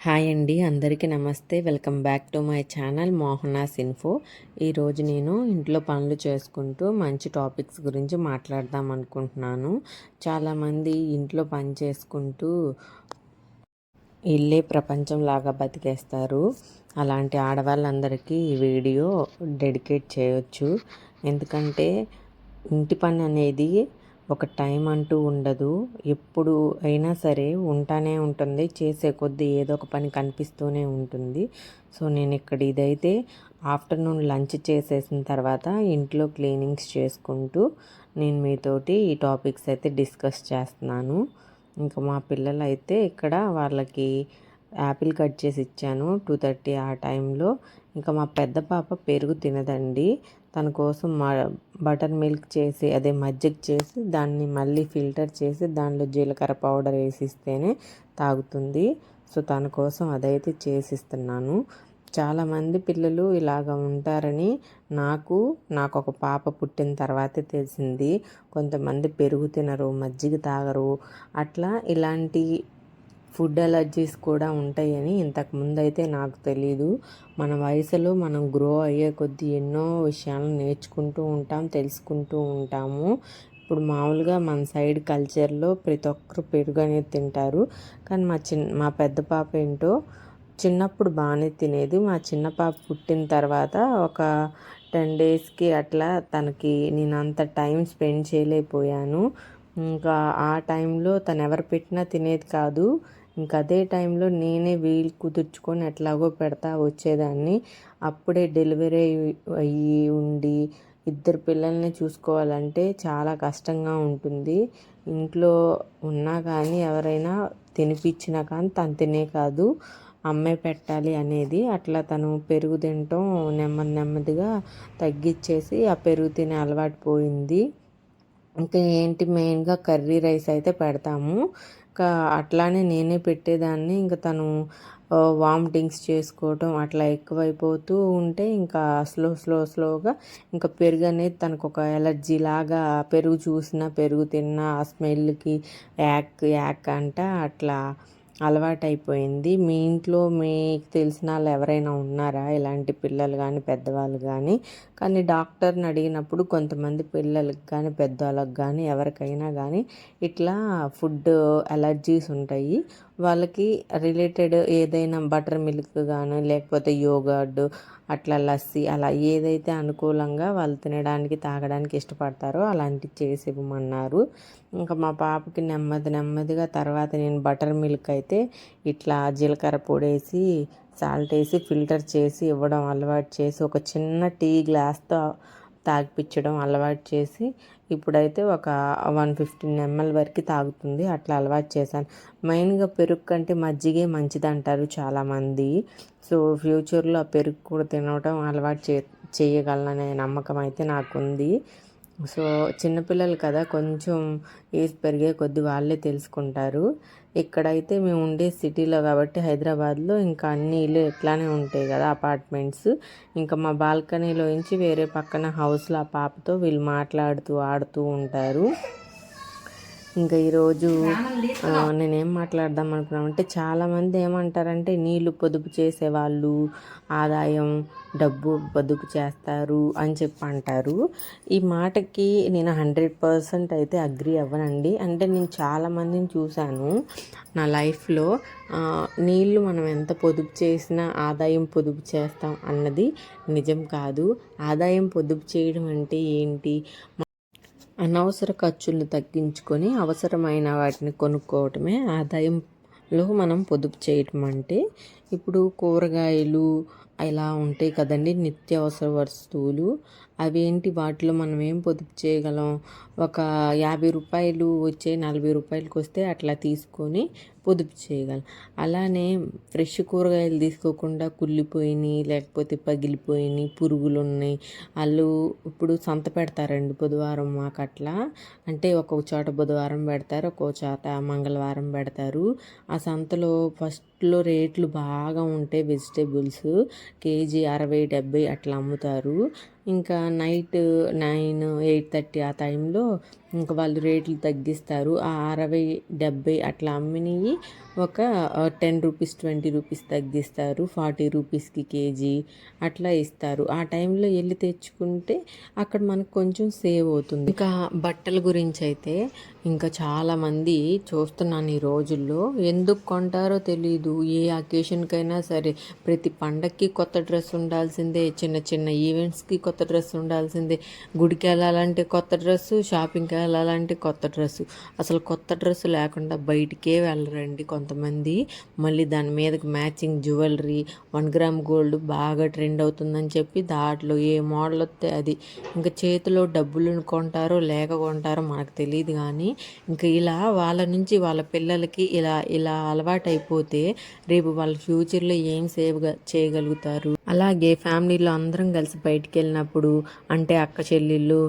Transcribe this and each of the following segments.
Hi అండి అందరికీ నమస్తే. Welcome back to my channel Mohana's info. ఈరోజు నేను ఇంట్లో పనులు చేసుకుంటూ మంచి టాపిక్స్ గురించి మాట్లాడదాం అనుకుంటున్నాను. చాలామంది ఇంట్లో పని చేసుకుంటూ ఇల్లే ప్రపంచంలాగా బతికేస్తారు. అలాంటి ఆడవాళ్ళందరికీ ఈ వీడియో డెడికేట్ చేయొచ్చు. ఎందుకంటే ఇంటి పని అనేది ఒక టైం అంటూ ఉండదు. ఎప్పుడు అయినా సరే ఉంటానే ఉంటుంది. చేసే కొద్దీ ఏదో ఒక పని కనిపిస్తూనే ఉంటుంది. సో నేను ఇక్కడ ఇదైతే ఆఫ్టర్నూన్ లంచ్ చేసేసిన తర్వాత ఇంట్లో క్లీనింగ్స్ చేసుకుంటూ నేను మీతోటి ఈ టాపిక్స్ అయితే డిస్కస్ చేస్తున్నాను. ఇంకా మా పిల్లలు అయితే ఇక్కడ వాళ్ళకి యాపిల్ కట్ చేసి ఇచ్చాను. టూ థర్టీ ఆ టైంలో. ఇంకా మా పెద్ద పాప పెరుగు తినదండి. తన కోసం బటర్ మిల్క్ చేసి అదే మజ్జిగ చేసి దాన్ని మళ్ళీ ఫిల్టర్ చేసి దానిలో జీలకర్ర పౌడర్ వేసిస్తేనే తాగుతుంది. సో తన కోసం అదైతే చేసిస్తున్నాను. చాలామంది పిల్లలు ఇలాగ ఉంటారని నాకు నాకు ఒక పాప పుట్టిన తర్వాతే తెలిసింది. కొంతమంది పెరుగు తినరు మజ్జిగ తాగరు. అట్లా ఇలాంటి ఫుడ్ అలర్జీస్ కూడా ఉంటాయని ఇంతకుముందు అయితే నాకు తెలీదు. మన వయసులో మనం గ్రో అయ్యే కొద్దీ ఎన్నో విషయాలను నేర్చుకుంటూ ఉంటాం తెలుసుకుంటూ ఉంటాము. ఇప్పుడు మామూలుగా మన సైడ్ కల్చర్లో ప్రతి ఒక్కరు పెరుగు అనేది తింటారు. కానీ మా చిన్న మా పెద్ద పాప ఏంటో చిన్నప్పుడు బాగానే తినేది. మా చిన్న పాప పుట్టిన తర్వాత ఒక టెన్ డేస్కి అట్లా తనకి నేను అంత టైం స్పెండ్ చేయలేకపోయాను. ఇంకా ఆ టైంలో తను ఎవరు పెట్టినా తినేది కాదు. ఇంక అదే టైంలో నేనే వీలు కుదుర్చుకొని ఎట్లాగో పెడతా వచ్చేదాన్ని. అప్పుడే డెలివరీ అయ్యి ఉండి ఇద్దరు పిల్లల్ని చూసుకోవాలంటే చాలా కష్టంగా ఉంటుంది. ఇంట్లో ఉన్నా కానీ ఎవరైనా తినిపించినా కానీ తను తినే కాదు. అమ్మే పెట్టాలి అనేది అట్లా తను పెరుగు తినటం నెమ్మది నెమ్మదిగా తగ్గించేసి ఆ పెరుగు తినే అలవాటు పోయింది. ఇంకా ఏంటి మెయిన్గా కర్రీ రైస్ అయితే పెడతాము. ఇంకా అట్లానే నేనే పెట్టేదాన్ని. ఇంకా తను వామిటింగ్స్ చేసుకోవటం అట్లా ఎక్కువైపోతూ ఉంటే ఇంకా స్లో స్లో స్లోగా ఇంకా పెరుగు అనేది తనకు ఒక ఎలర్జీ లాగా పెరుగు చూసినా పెరుగు తిన్నా ఆ స్మెల్కి యాక్ యాక్ అంట అట్లా అలవాటైపోయింది. మీ ఇంట్లో మీకు తెలిసిన వాళ్ళు ఎవరైనా ఉన్నారా? ఇలాంటి పిల్లలు కానీ పెద్దవాళ్ళు కానీ కానీ డాక్టర్ని అడిగినప్పుడు కొంతమంది పిల్లలకు కానీ పెద్దవాళ్ళకి కానీ ఎవరికైనా కానీ ఇట్లా ఫుడ్ అలర్జీస్ ఉంటాయి. వాళ్ళకి రిలేటెడ్ ఏదైనా బటర్ మిల్క్ కానీ లేకపోతే యోగర్డ్ అట్లా లస్సీ అలా ఏదైతే అనుకూలంగా వాళ్ళు తినడానికి తాగడానికి ఇష్టపడతారో అలాంటివి చేసి ఇవ్వమన్నారు. ఇంకా మా పాపకి నెమ్మది నెమ్మదిగా తర్వాత నేను బటర్ మిల్క్ అయితే ఇట్లా జీలకర్ర పొడేసి సాల్ట్ వేసి ఫిల్టర్ చేసి ఇవ్వడం అలవాటు చేసి ఒక చిన్న టీ గ్లాస్తో తాగిపించడం అలవాటు చేసి ఇప్పుడైతే ఒక వన్ ఫిఫ్టీన్ ఎంఎల్ వరకు తాగుతుంది. అట్లా అలవాటు చేశాను. మెయిన్గా పెరుగు కంటే మజ్జిగే మంచిది అంటారు చాలామంది. సో ఫ్యూచర్లో ఆ పెరుగు కూడా తినడం అలవాటు చే చేయగలననే నమ్మకం అయితే నాకుంది. సో చిన్నపిల్లలు కదా కొంచెం ఏజ్ పెరిగే కొద్ది వాళ్ళే తెలుసుకుంటారు. ఇక్కడైతే మేము ఉండే సిటీలో కాబట్టి హైదరాబాద్లో ఇంకా అన్ని ఇల్లు ఎట్లానే ఉంటాయి కదా అపార్ట్మెంట్స్. ఇంకా మా బాల్కనీలో నుంచి వేరే పక్కన హౌస్లో ఆ పాపతో వీళ్ళు మాట్లాడుతూ ఆడుతూ ఉంటారు. ఇంకా ఈరోజు నేనేం మాట్లాడదాం అనుకున్నామంటే చాలామంది ఏమంటారంటే నీళ్ళు పొదుపు చేసేవాళ్ళు ఆదాయం డబ్బు పొదుపు చేస్తారు అని చెప్పి అంటారు. ఈ మాటకి నేను హండ్రెడ్ పర్సెంట్ అయితే అగ్రి అవ్వనండి. అంటే నేను చాలామందిని చూశాను నా లైఫ్లో. నీళ్ళు మనం ఎంత పొదుపు చేసినా ఆదాయం పొదుపు చేస్తాం అన్నది నిజం కాదు. ఆదాయం పొదుపు చేయడం అంటే ఏంటి? అనవసర ఖర్చులను తగ్గించుకొని అవసరమైన వాటిని కొనుక్కోవటమే ఆదాయంలో మనం పొదుపు చేయటం అంటే ఇప్పుడు కూరగాయలు ఇలా ఉంటాయి కదండి నిత్యావసర వస్తువులు. అవేంటి? వాటిలో మనం ఏం పొదుపు చేయగలం? ఒక యాభై రూపాయలు వచ్చే నలభై రూపాయలకి వస్తే అట్లా తీసుకొని పొదుపు చేయగలం. అలానే ఫ్రెష్ కూరగాయలు తీసుకోకుండా కుళ్ళిపోయినాయి లేకపోతే పగిలిపోయినాయి పురుగులు ఉన్నాయి వాళ్ళు ఇప్పుడు సంత పెడతారండి బుధవారం మాకు అట్లా అంటే ఒక్కొక్క చోట బుధవారం పెడతారు ఒక్కొక్క చోట మంగళవారం పెడతారు. ఆ సంతలో ఫస్ట్ ఫస్ట్లో రేట్లు బాగా ఉంటాయి వెజిటేబుల్స్ కేజీ అరవై డెబ్బై అట్లా అమ్ముతారు. ఇంకా నైట్ నైన్ ఎయిట్ థర్టీ ఆ టైంలో ఇంకా వాళ్ళు రేట్లు తగ్గిస్తారు. ఆ అరవై డెబ్బై అట్లా అమ్మినవి ఒక టెన్ రూపీస్ ట్వంటీ రూపీస్ తగ్గిస్తారు. ఫార్టీ రూపీస్కి కేజీ అట్లా ఇస్తారు. ఆ టైంలో వెళ్ళి తెచ్చుకుంటే అక్కడ మనకు కొంచెం సేవ్ అవుతుంది. ఇంకా బట్టల గురించి అయితే ఇంకా చాలామంది చూస్తున్నాను ఈ రోజుల్లో ఎందుకు కొంటారో తెలీదు. ఏ అకేషన్కైనా సరే ప్రతి పండక్కి కొత్త డ్రెస్ ఉండాల్సిందే. చిన్న చిన్న ఈవెంట్స్కి కొత్త కొత్త డ్రెస్ ఉండాల్సిందే. గుడికి వెళ్ళాలంటే కొత్త డ్రెస్సు షాపింగ్కి వెళ్ళాలంటే కొత్త డ్రెస్సు. అసలు కొత్త డ్రెస్సు లేకుండా బయటికే వెళ్ళరండి కొంతమంది. మళ్ళీ దాని మీదకి matching jewellery one gram gold బాగా ట్రెండ్ అవుతుందని చెప్పి దాంట్లో ఏ మోడల్ వస్తే అది. ఇంకా చేతిలో డబ్బులు కొంటారో లేక కొంటారో మనకు తెలియదు కానీ ఇంకా ఇలా వాళ్ళ నుంచి వాళ్ళ పిల్లలకి ఇలా ఇలా అలవాటు అయిపోతే రేపు వాళ్ళ ఫ్యూచర్లో ఏం సేవ్ చేయగలుగుతారు? అలాగే ఫ్యామిలీలో అందరం కలిసి బయటికి వెళ్ళినప్పుడు అంటే అక్క చెల్లెళ్ళు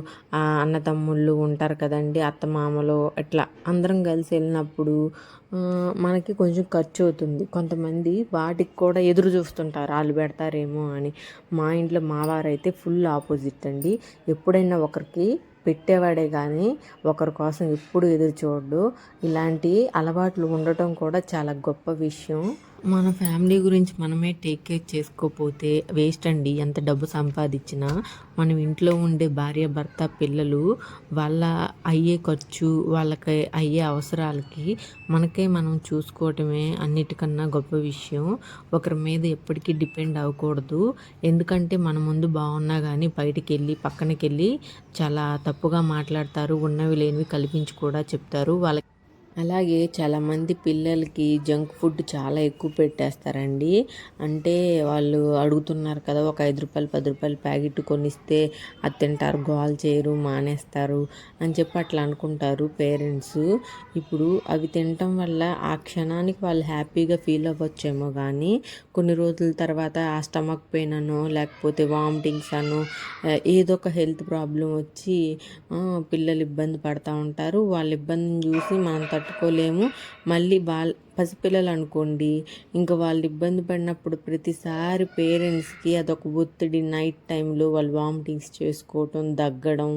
అన్న తమ్ముళ్ళు ఉంటారు కదండి అత్త మామలు అందరం కలిసి వెళ్ళినప్పుడు మనకి కొంచెం ఖర్చు అవుతుంది. కొంతమంది వాటికి కూడా ఎదురు చూస్తుంటారు వాళ్ళు పెడతారేమో అని. మా ఇంట్లో మావారైతే ఫుల్ ఆపోజిట్ అండి. ఎప్పుడైనా ఒకరికి పెట్టేవాడే కానీ ఒకరి కోసం ఎప్పుడు ఎదురు చూడడు. ఇలాంటి అలవాట్లు ఉండటం కూడా చాలా గొప్ప విషయం. మన ఫ్యామిలీ గురించి మనమే టేక్ కేర్ చేసుకోకపోతే వేస్ట్ అండి. ఎంత డబ్బు సంపాదించినా మనం ఇంట్లో ఉండే భార్య భర్త పిల్లలు వాళ్ళ అయ్యే ఖర్చు వాళ్ళకి అయ్యే అవసరాలకి మనకే మనం చూసుకోవటమే అన్నిటికన్నా గొప్ప విషయం. ఒకరి మీద ఎప్పటికీ డిపెండ్ అవ్వకూడదు. ఎందుకంటే మన ముందు బాగున్నా కానీ బయటికి వెళ్ళి పక్కనకి వెళ్ళి చాలా తప్పుగా మాట్లాడతారు ఉన్నవి లేనివి కల్పించి కూడా చెప్తారు. వాళ్ళకి అలాగే చాలామంది పిల్లలకి జంక్ ఫుడ్ చాలా ఎక్కువ పెట్టేస్తారండి. అంటే వాళ్ళు అడుగుతున్నారు కదా ఒక ఐదు రూపాయలు పది రూపాయలు ప్యాకెట్ కొనిస్తే అది తింటారు గోల్ చేయరు మానేస్తారు అని చెప్పి అట్లా అనుకుంటారు పేరెంట్స్. ఇప్పుడు అవి తినటం వల్ల ఆ క్షణానికి వాళ్ళు హ్యాపీగా ఫీల్ అవ్వచ్చేమో కానీ కొన్ని రోజుల తర్వాత ఆ స్టమక్ పెయిన్ అనో లేకపోతే వామిటింగ్స్ అనో ఏదో ఒక హెల్త్ ప్రాబ్లం వచ్చి పిల్లలు ఇబ్బంది పడుతూ ఉంటారు. వాళ్ళ ఇబ్బందిని చూసి మనంత తట్టుకోలేము. మళ్ళీ వాళ్ళ పసిపిల్లలు అనుకోండి ఇంకా వాళ్ళు ఇబ్బంది పడినప్పుడు ప్రతిసారి పేరెంట్స్కి అదొక ఒత్తిడి నైట్ టైంలో వాళ్ళు వామిటింగ్స్ చేసుకోవటం దగ్గడం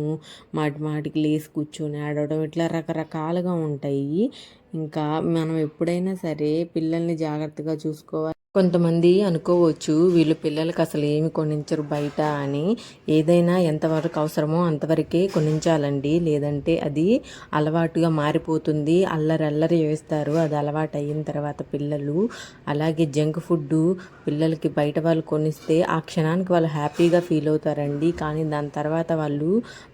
మాటి మాటికి లేసి కూర్చొని ఆడవడం ఇట్లా రకరకాలుగా ఉంటాయి. ఇంకా మనం ఎప్పుడైనా సరే పిల్లల్ని జాగ్రత్తగా చూసుకోవాలి. కొంతమంది అనుకోవచ్చు వీళ్ళు పిల్లలకి అసలు ఏమి కొనించరు బయట అని. ఏదైనా ఎంతవరకు అవసరమో అంతవరకే కొనించాలండి. లేదంటే అది అలవాటుగా మారిపోతుంది. అల్లరి అల్లరి వేస్తారు అది అలవాటు అయిన తర్వాత పిల్లలు అలాగే జంక్ ఫుడ్ పిల్లలకి బయట వాళ్ళు కొనిస్తే ఆ క్షణానికి వాళ్ళు హ్యాపీగా ఫీల్ అవుతారండి. కానీ దాని తర్వాత వాళ్ళు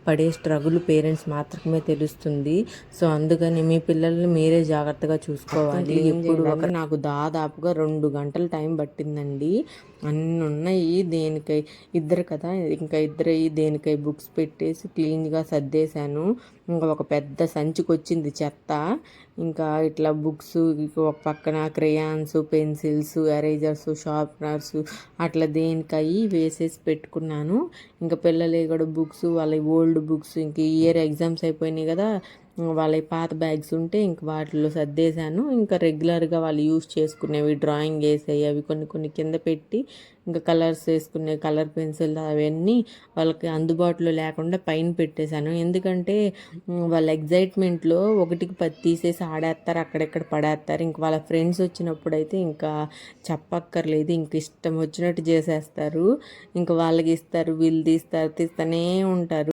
పడే స్ట్రగుల్ పేరెంట్స్ మాత్రమే తెలుస్తుంది. సో అందుకని మీ పిల్లల్ని మీరే జాగ్రత్తగా చూసుకోవాలి. ఇప్పుడు ఒక నాకు దాదాపుగా రెండు గంటలు టైం పట్టిందండి. అన్నీ ఉన్నాయి దేనికై ఇద్దరు కదా ఇంకా ఇద్దరు దేనికై బుక్స్ పెట్టేసి క్లీన్గా సర్దేశాను. ఇంకా ఒక పెద్ద సంచికి వచ్చింది చెత్త. ఇంకా ఇట్లా బుక్స్ ఒక పక్కన క్రేయాన్స్ పెన్సిల్స్ ఎరేజర్స్ షార్ప్నర్స్ అట్లా దేనికయి వేసేసి పెట్టుకున్నాను. ఇంకా పిల్లలు కూడా బుక్స్ వాళ్ళ ఓల్డ్ బుక్స్ ఇంక ఇయర్ ఎగ్జామ్స్ అయిపోయినాయి కదా వాళ్ళ పాత బ్యాగ్స్ ఉంటే ఇంక వాటిలో సర్దేశాను. ఇంకా రెగ్యులర్గా వాళ్ళు యూస్ చేసుకునేవి డ్రాయింగ్ వేసేవి అవి కొన్ని కొన్ని కింద పెట్టి ఇంకా కలర్స్ వేసుకునే కలర్ పెన్సిల్ అవన్నీ వాళ్ళకి అందుబాటులో లేకుండా పైన పెట్టేశాను. ఎందుకంటే వాళ్ళ ఎగ్జైట్మెంట్లో ఒకటికి పది తీసేసి ఆడేస్తారు అక్కడెక్కడ పడేస్తారు ఇంక వాళ్ళ ఫ్రెండ్స్ వచ్చినప్పుడు అయితే ఇంకా చెప్పక్కర్లేదు ఇంక ఇష్టం వచ్చినట్టు చేసేస్తారు. ఇంకా వాళ్ళకి ఇస్తారు వీళ్ళు తీస్తారు తీస్తూనే ఉంటారు.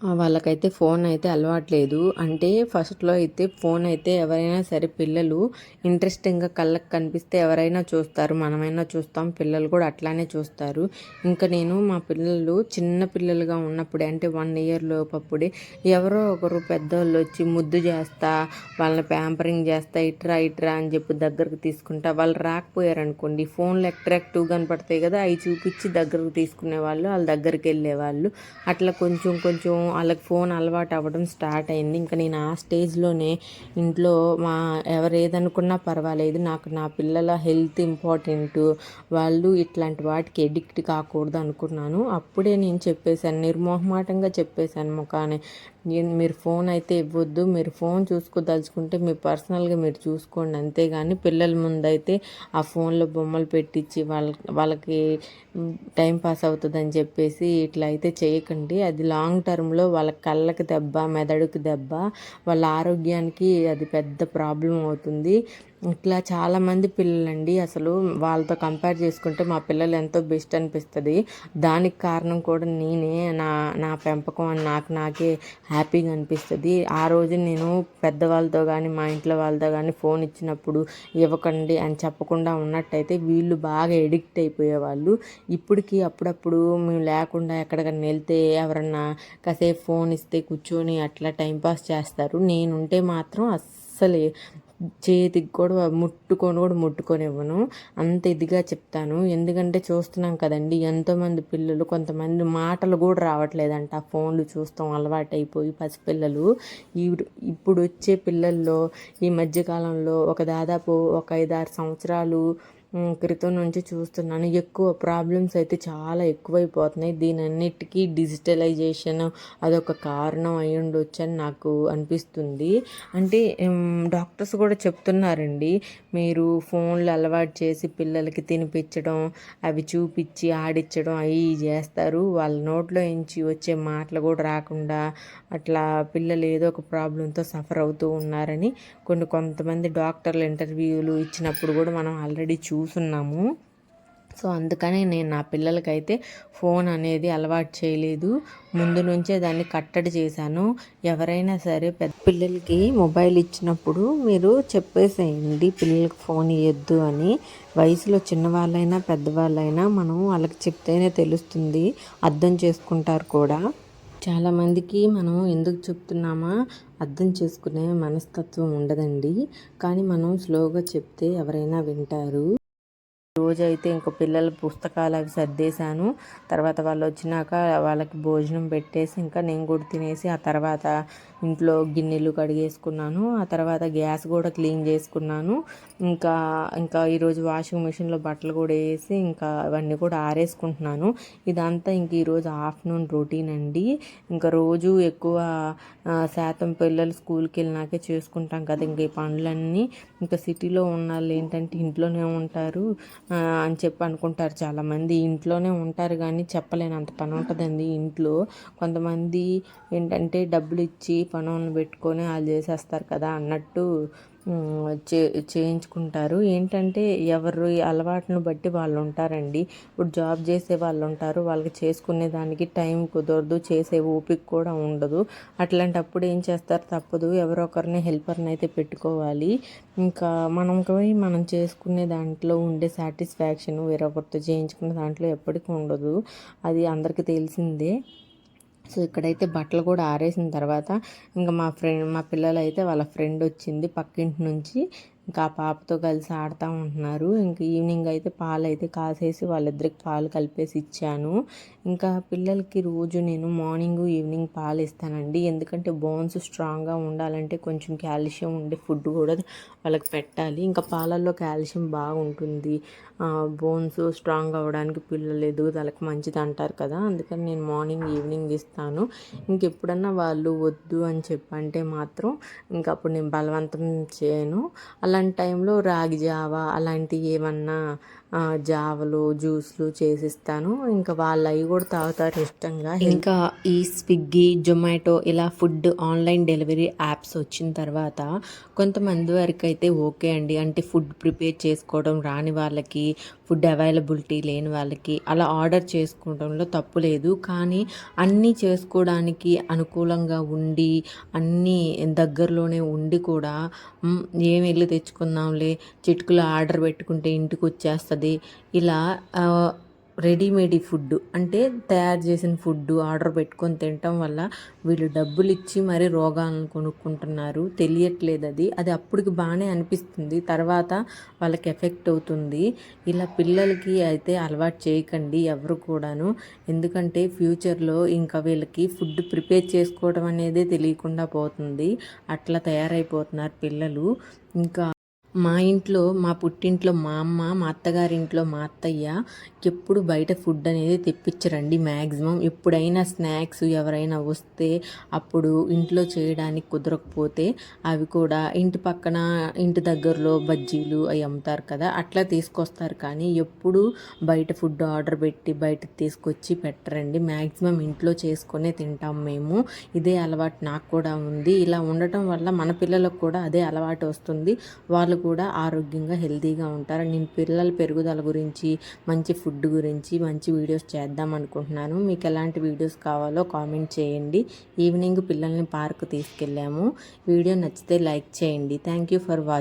వాళ్ళకైతే ఫోన్ అయితే అలవాట్లేదు అంటే ఫస్ట్లో అయితే ఫోన్ అయితే ఎవరైనా సరే పిల్లలు ఇంట్రెస్టింగ్గా కళ్ళకి కనిపిస్తే ఎవరైనా చూస్తారు మనమైనా చూస్తాం పిల్లలు కూడా అట్లానే చూస్తారు. ఇంకా నేను మా పిల్లలు చిన్న పిల్లలుగా ఉన్నప్పుడే అంటే వన్ ఇయర్ లోపప్పుడే ఎవరో ఒకరు పెద్దవాళ్ళు వచ్చి ముద్దు చేస్తా వాళ్ళని ప్యాంపరింగ్ చేస్తా ఇట్రా ఇట్రా అని చెప్పి దగ్గరకు తీసుకుంటా వాళ్ళు రాకపోయారనుకోండి ఫోన్లు అట్రాక్టివ్ కనపడతాయి కదా అవి చూపించి దగ్గరకు తీసుకునే వాళ్ళు వాళ్ళ దగ్గరికి వెళ్ళేవాళ్ళు. అట్లా కొంచెం కొంచెం వాళ్ళకి ఫోన్ అలవాటు అవ్వడం స్టార్ట్ అయింది. ఇంకా నేను ఆ స్టేజ్లోనే ఇంట్లో మా ఎవరు ఏదనుకున్నా పర్వాలేదు. నాకు నా పిల్లల హెల్త్ ఇంపార్టెంట్ వాళ్ళు ఇట్లాంటి వాటికి ఎడిక్ట్ కాకూడదు అనుకున్నాను అప్పుడే నేను చెప్పేశాను నిర్మోహమాటంగా చెప్పేశాను ముఖానే మీరు ఫోన్ అయితే ఇవ్వద్దు మీరు ఫోన్ చూసుకోదలుచుకుంటే మీ పర్సనల్గా మీరు చూసుకోండి అంతేగాని పిల్లల ముందైతే ఆ ఫోన్లో బొమ్మలు పెట్టించి వాళ్ళ వాళ్ళకి టైం పాస్ అవుతుందని చెప్పేసి ఇట్లా అయితే చేయకండి. అది లాంగ్ టర్మ్లో వాళ్ళ కళ్ళకి దెబ్బ మెదడుకి దెబ్బ వాళ్ళ ఆరోగ్యానికి అది పెద్ద ప్రాబ్లం అవుతుంది. ఇట్లా చాలామంది పిల్లలండి అసలు వాళ్ళతో కంపేర్ చేసుకుంటే మా పిల్లలు ఎంతో బెస్ట్ అనిపిస్తుంది. దానికి కారణం కూడా నేనే నా నా పెంపకం అని నాకు నాకే హ్యాపీగా అనిపిస్తుంది. ఆ రోజు నేను పెద్దవాళ్ళతో కానీ మా ఇంట్లో వాళ్ళతో కానీ ఫోన్ ఇచ్చినప్పుడు ఇవ్వకండి అని చెప్పకుండా ఉన్నట్టయితే వీళ్ళు బాగా ఎడిక్ట్ అయిపోయేవాళ్ళు. ఇప్పటికి అప్పుడప్పుడు మేము లేకుండా ఎక్కడికైనా వెళ్తే ఎవరన్నా కాసేపు ఫోన్ ఇస్తే కూర్చొని అట్లా టైంపాస్ చేస్తారు. నేనుంటే మాత్రం అస్సలు చేతికి కూడా ముట్టుకొని కూడా ముట్టుకొనివ్వను. అంత ఇదిగా చెప్తాను. ఎందుకంటే చూస్తున్నాం కదండి ఎంతోమంది పిల్లలు కొంతమంది మాటలు కూడా రావట్లేదంట. ఆ ఫోన్లు చూస్తాం అలవాటైపోయి పసిపిల్లలు. ఇప్పుడు వచ్చే పిల్లల్లో ఈ మధ్యకాలంలో ఒక దాదాపు ఒక ఐదారు సంవత్సరాలు క్రితం నుంచి చూస్తున్నాను. ఎక్కువ ప్రాబ్లమ్స్ అయితే చాలా ఎక్కువైపోతున్నాయి. దీని అన్నిటికీ డిజిటలైజేషన్ అదొక కారణం అయి ఉండొచ్చు అని నాకు అనిపిస్తుంది. అంటే డాక్టర్స్ కూడా చెప్తున్నారండి మీరు ఫోన్లు అలవాటు చేసి పిల్లలకి తినిపించడం అవి చూపించి ఆడించడం అవి చేస్తారు. వాళ్ళ నోట్లో నుంచి వచ్చే మాటలు కూడా రాకుండా అట్లా పిల్లలు ఏదో ఒక ప్రాబ్లంతో సఫర్ అవుతూ ఉన్నారని కొన్ని కొంతమంది డాక్టర్లు ఇంటర్వ్యూలు ఇచ్చినప్పుడు కూడా మనం ఆల్రెడీ చూ చూస్తున్నాము. సో అందుకని నేను నా పిల్లలకైతే ఫోన్ అనేది అలవాటు చేయలేదు. ముందు నుంచే దాన్ని కట్టడి చేశాను. ఎవరైనా సరే పెద్ద పిల్లలకి మొబైల్ ఇచ్చినప్పుడు మీరు చెప్పేసేయండి పిల్లలకి ఫోన్ ఇవ్వద్దు అని. వయసులో చిన్నవాళ్ళైనా పెద్దవాళ్ళైనా మనం వాళ్ళకి చెప్తేనే తెలుస్తుంది. అర్థం చేసుకుంటారు కూడా. చాలామందికి మనం ఎందుకు చెప్తున్నామా? అర్థం చేసుకునే మనస్తత్వం ఉండదండి. కానీ మనం స్లోగా చెప్తే ఎవరైనా వింటారు. రోజైతే ఇంక పిల్లల పుస్తకాలు అవి సర్దేశాను. తర్వాత వాళ్ళు వచ్చినాక వాళ్ళకి భోజనం పెట్టేసి ఇంకా నేను కూడా తినేసి ఆ తర్వాత ఇంట్లో గిన్నెలు కడిగేసుకున్నాను. ఆ తర్వాత గ్యాస్ కూడా క్లీన్ చేసుకున్నాను. ఇంకా ఇంకా ఈరోజు వాషింగ్ మిషన్లో బట్టలు కూడా వేసి ఇంకా అవన్నీ కూడా ఆరేసుకుంటున్నాను. ఇదంతా ఇంక ఈరోజు ఆఫ్టర్నూన్ రొటీన్ అండి. ఇంకా రోజు ఎక్కువ శాతం పిల్లలు స్కూల్కి వెళ్ళినాకే చేసుకుంటాం కదా ఇంక ఈ పనులన్నీ. ఇంకా సిటీలో ఉన్న వాళ్ళు ఏంటంటే ఇంట్లోనే ఉంటారు. అని చెప్పి అనుకుంటారు చాలామంది. ఇంట్లోనే ఉంటారు కానీ చెప్పలేనంత పని ఉంటుందండి ఇంట్లో. కొంతమంది ఏంటంటే డబ్బులు ఇచ్చి పనులను పెట్టుకొని వాళ్ళు చేసేస్తారు కదా అన్నట్టు చే చేయించుకుంటారు. ఏంటంటే ఎవరు అలవాటును బట్టి వాళ్ళు ఉంటారండి ఇప్పుడు జాబ్ చేసే వాళ్ళు ఉంటారు వాళ్ళకి చేసుకునే దానికి టైం కుదరదు. చేసే ఓపిక కూడా ఉండదు. అట్లాంటప్పుడు ఏం చేస్తారు? తప్పదు. ఎవరో ఒకరిని హెల్పర్ని అయితే పెట్టుకోవాలి. ఇంకా మనం పోయి మనం చేసుకునే దాంట్లో ఉండే సాటిస్ఫాక్షన్ వేరొకరితో చేయించుకునే దాంట్లో ఎప్పటికీ ఉండదు. అది అందరికీ తెలిసిందే. సో ఇక్కడైతే బట్టలు కూడా ఆరేసిన తర్వాత ఇంకా మా ఫ్రెండ్ మా పిల్లలు అయితే వాళ్ళ ఫ్రెండ్ వచ్చింది పక్కింటి నుంచి. ఇంకా ఆ పాపతో కలిసి ఆడుతూ ఉంటున్నారు. ఇంకా ఈవినింగ్ అయితే పాలు అయితే కాసేసి వాళ్ళిద్దరికి పాలు కలిపేసి ఇచ్చాను. ఇంకా పిల్లలకి రోజు నేను మార్నింగ్ ఈవినింగ్ పాలు ఇస్తానండి. ఎందుకంటే బోన్స్ స్ట్రాంగ్గా ఉండాలంటే కొంచెం కాల్షియం ఉండే ఫుడ్ కూడా వాళ్ళకి పెట్టాలి. ఇంకా పాలల్లో కాల్షియం బాగుంటుంది. బోన్స్ స్ట్రాంగ్ అవ్వడానికి పిల్లలు ఎదుగుదలకు మంచిది అంటారు కదా. అందుకని నేను మార్నింగ్ ఈవినింగ్ ఇస్తాను. ఇంకెప్పుడన్నా వాళ్ళు వద్దు అని చెప్పంటే మాత్రం ఇంకా అప్పుడు నేను బలవంతం చేయను. అలాంటి టైంలో రాగి జావా అలాంటివి ఏమన్నా జావలు జ్యూస్లు చేసిస్తాను. ఇంకా వాళ్ళు అవి కూడా తాగుతారు ఇష్టంగా. ఇంకా ఈ స్విగ్గీ జొమాటో ఇలా ఫుడ్ ఆన్లైన్ డెలివరీ యాప్స్ వచ్చిన తర్వాత కొంతమంది వరకు అయితే ఓకే అండి. అంటే ఫుడ్ ప్రిపేర్ చేసుకోవడం రాని వాళ్ళకి ఫుడ్ అవైలబిలిటీ లేని వాళ్ళకి అలా ఆర్డర్ చేసుకోవడంలో తప్పు లేదు. కానీ అన్నీ చేసుకోవడానికి అనుకూలంగా ఉండి అన్నీ దగ్గరలోనే ఉండి కూడా ఏం వెళ్ళి తెచ్చుకుందాంలే చిటుకులు ఆర్డర్ పెట్టుకుంటే ఇంటికి వచ్చేస్తుంది ఇలా రెడీమేడ్ ఫుడ్ అంటే తయారు చేసిన ఫుడ్ ఆర్డర్ పెట్టుకొని తినటం వల్ల వీళ్ళు డబ్బులు ఇచ్చి మరీ రోగాలను కొనుక్కుంటున్నారు. తెలియట్లేదు అది అది అప్పటికి బాగానే అనిపిస్తుంది. తర్వాత వాళ్ళకి ఎఫెక్ట్ అవుతుంది. ఇలా పిల్లలకి అయితే అలవాటు చేయకండి ఎవరు కూడాను. ఎందుకంటే ఫ్యూచర్లో ఇంకా వీళ్ళకి ఫుడ్ ప్రిపేర్ చేసుకోవడం అనేది తెలియకుండా పోతుంది. అట్లా తయారైపోతున్నారు పిల్లలు. ఇంకా మా ఇంట్లో మా పుట్టింట్లో మా అమ్మ మా అత్తగారింట్లో మా అత్తయ్య ఎప్పుడు బయట ఫుడ్ అనేది తెప్పించరండి మ్యాక్సిమం ఎప్పుడైనా స్నాక్స్ ఎవరైనా వస్తే అప్పుడు ఇంట్లో చేయడానికి కుదరకపోతే అవి కూడా ఇంటి పక్కన ఇంటి దగ్గరలో బజ్జీలు అవి అమ్ముతారు కదా అట్లా తీసుకొస్తారు. కానీ ఎప్పుడు బయట ఫుడ్ ఆర్డర్ పెట్టి బయటకు తీసుకొచ్చి పెట్టరండి. మ్యాక్సిమం ఇంట్లో చేసుకునే తింటాం మేము. ఇదే అలవాటు నాకు కూడా ఉంది. ఇలా ఉండటం వల్ల మన పిల్లలకు కూడా అదే అలవాటు వస్తుంది. వాళ్ళు కూడా ఆరోగ్యంగా హెల్తీగా ఉంటారు. నేను పిల్లల పెరుగుదల గురించి మంచి ఫుడ్ గురించి మంచి వీడియోస్ చేద్దాం అనుకుంటున్నాను. మీకు ఎలాంటి వీడియోస్ కావాలో కామెంట్ చేయండి. ఈవినింగ్ పిల్లల్ని పార్క్ తీసుకెళ్ళాము. వీడియో నచ్చితే లైక్ చేయండి. Thank you for watching